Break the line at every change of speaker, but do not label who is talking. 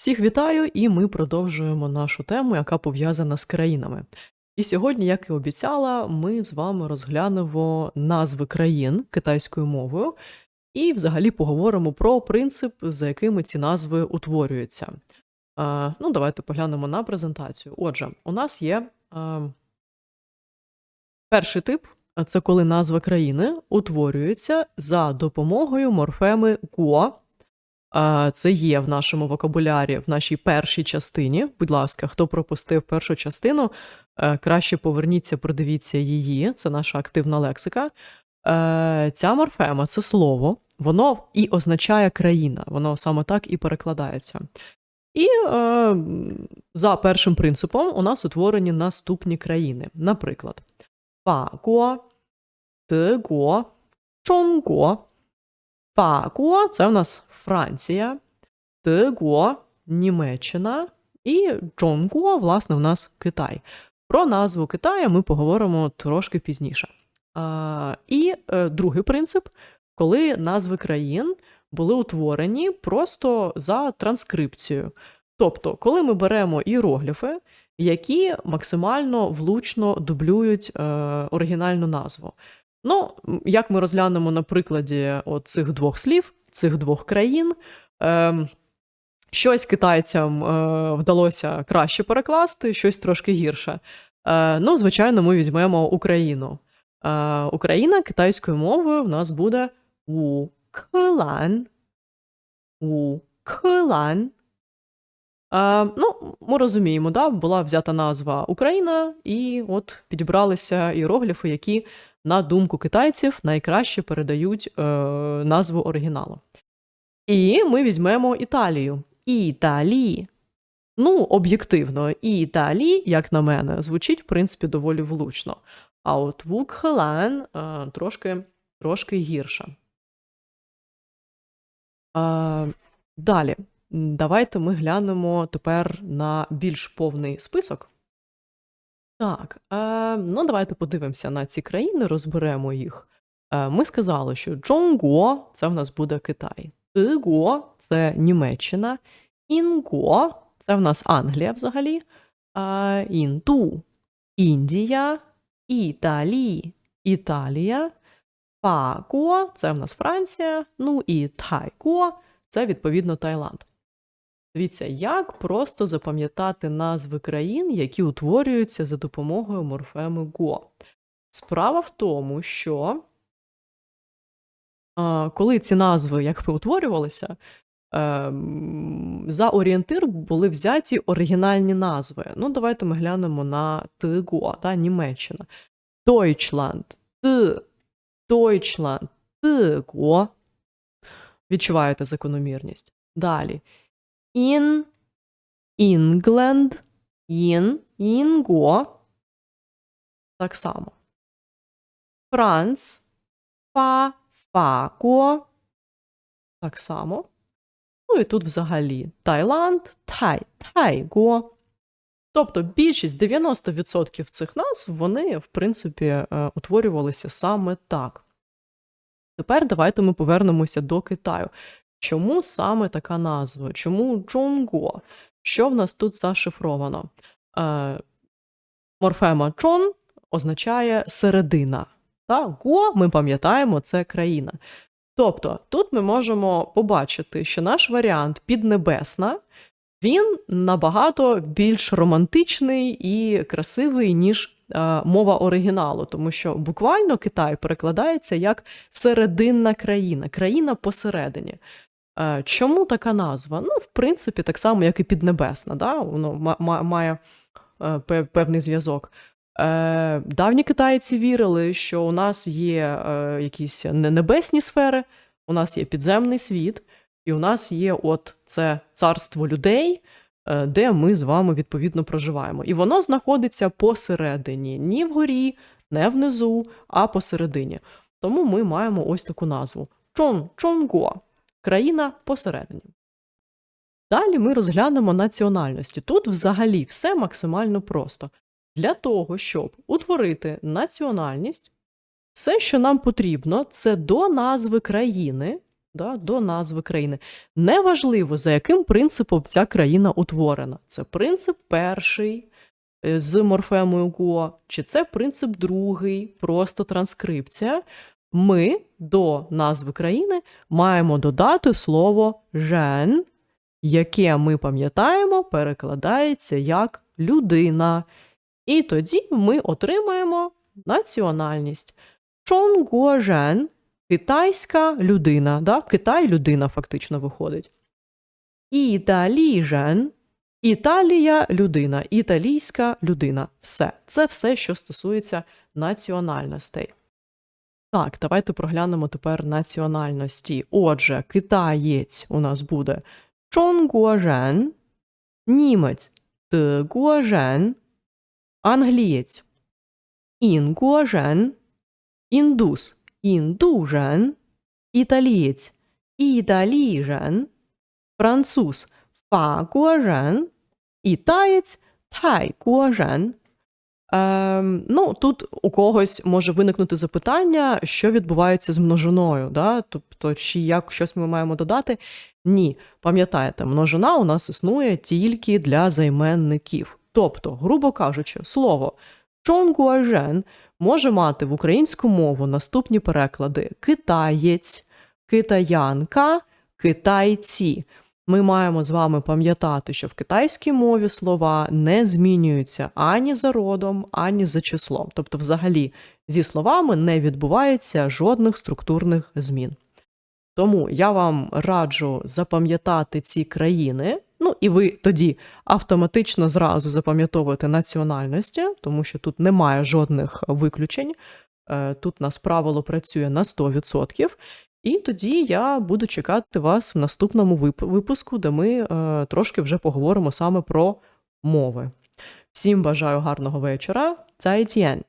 Всіх вітаю, і ми продовжуємо нашу тему, яка пов'язана з країнами. І сьогодні, як і обіцяла, ми з вами розглянемо назви країн китайською мовою і взагалі поговоримо про принцип, за якими ці назви утворюються. Е, ну, давайте поглянемо на презентацію. Отже, у нас є е, перший тип це коли назва країни утворюється за допомогою морфеми «ко», Це є в нашому вокабулярі в нашій першій частині. Будь ласка, хто пропустив першу частину, е, краще поверніться, продивіться її. Це наша активна лексика. Е, Ця морфема це слово, воно і означає країна, воно саме так і перекладається. І е, за першим принципом у нас утворені наступні країни. Наприклад, Фаго, Дего, Чонго. Фаго це в нас Франція, Дего – Німеччина і Чонго, власне, в нас Китай. Про назву Китая ми поговоримо трошки пізніше. А, І е, другий принцип, коли назви країн були утворені просто за транскрипцією. Тобто, коли ми беремо іерогліфи, які максимально влучно дублюють е, оригінальну назву. Ну, як ми розглянемо на прикладі цих двох слів, цих двох країн, е, щось китайцям е, вдалося краще перекласти, щось трошки гірше. Е, ну, звичайно, ми візьмемо Україну. Е, Україна китайською мовою в нас буде Укелан. Укелан. Е, ну, ми розуміємо, да, була взята назва Україна, і от підібралися іерогліфи, які на думку китайців, найкраще передають е, назву оригіналу. І ми візьмемо Італію. Італії. Ну, об'єктивно, Італії, як на мене, звучить, в принципі, доволі влучно. А от Вукхелен е, трошки трошки гірше. Е, далі, давайте ми глянемо тепер на більш повний список. Так, е, ну давайте подивимося на ці країни, розберемо їх. Е, Ми сказали, що Джонгуо це в нас буде Китай, Тигуо це Німеччина, Інго це в нас Англія взагалі, е, Інду Індія, Італії, Італія, Фаго це в нас Франція, ну і Тайго це відповідно Таїланд. Дивіться, як просто запам'ятати назви країн, які утворюються за допомогою морфеми ГО. Справа в тому, що коли ці назви якби утворювалися, ем, за орієнтир були взяті оригінальні назви. Ну, давайте ми глянемо на ТГО, та, Німеччина. Deutschland, Т, Deutschland, ТГО. Відчуваєте закономірність. Далі in England, in Інго. Так само. Франц, фа, фаго. Так само. Ну і тут взагалі Таїланд, тай, тайго. Тобто більшість 90% цих назв, вони, в принципі, е, утворювалися саме так. Тепер давайте ми повернемося до Китаю. Чому саме така назва? Чому Джонго? Що в нас тут зашифровано? Е, Морфема чон означає середина. Та Го, ми пам'ятаємо, це країна. Тобто тут ми можемо побачити, що наш варіант піднебесна, він набагато більш романтичний і красивий, ніж е, мова оригіналу, тому що буквально Китай перекладається як серединна країна, країна посередині. Е, чому така назва? Ну, в принципі, так само, як і Піднебесна, да? воно має е, певний зв'язок. Е, давні китайці вірили, що у нас є якісь небесні сфери, у нас є підземний світ, і у нас є от це царство людей, де ми з вами відповідно проживаємо. І воно знаходиться посередині, ні вгорі, не внизу, а посередині. Тому ми маємо ось таку назву: Чон Чонго країна посередині. Далі ми розглянемо національності. Тут взагалі все максимально просто. Для того, щоб утворити національність, все, що нам потрібно, це до назви країни да, до назви країни. Неважливо, за яким принципом ця країна утворена. Це принцип перший е, з морфемою го, чи це принцип другий, просто транскрипція. Ми до назви країни маємо додати слово жен, яке ми пам'ятаємо, перекладається як людина. І тоді ми отримаємо національність. Чонгуожен китайська людина, да? Китай людина фактично виходить. Італіжен Італія людина, італійська людина. Все. Це все, що стосується національностей. Так, давайте проглянемо тепер національності. Отже, китаєць у нас буде чонгуожен, німець дегуожен, англієць інгуожен, індус індужен, італієць італіжен, француз фагуожен і таєць тайгуожен. Ем, ну, тут у когось може виникнути запитання, що відбувається з множиною. Да? Тобто, чи як щось ми маємо додати? Ні. Пам'ятаєте, множина у нас існує тільки для займенників. Тобто, грубо кажучи, слово чонгуажен може мати в українську мову наступні переклади: китаєць, китаянка, китайці. Ми маємо з вами пам'ятати, що в китайській мові слова не змінюються ані за родом, ані за числом. Тобто, взагалі, зі словами не відбувається жодних структурних змін. Тому я вам раджу запам'ятати ці країни. Ну і ви тоді автоматично зразу запам'ятовуєте національності, тому що тут немає жодних виключень. Е, Тут нас правило працює на 100%. І тоді я буду чекати вас в наступному вип- випуску, де ми е, трошки вже поговоримо саме про мови. Всім бажаю гарного вечора. Цайтєн!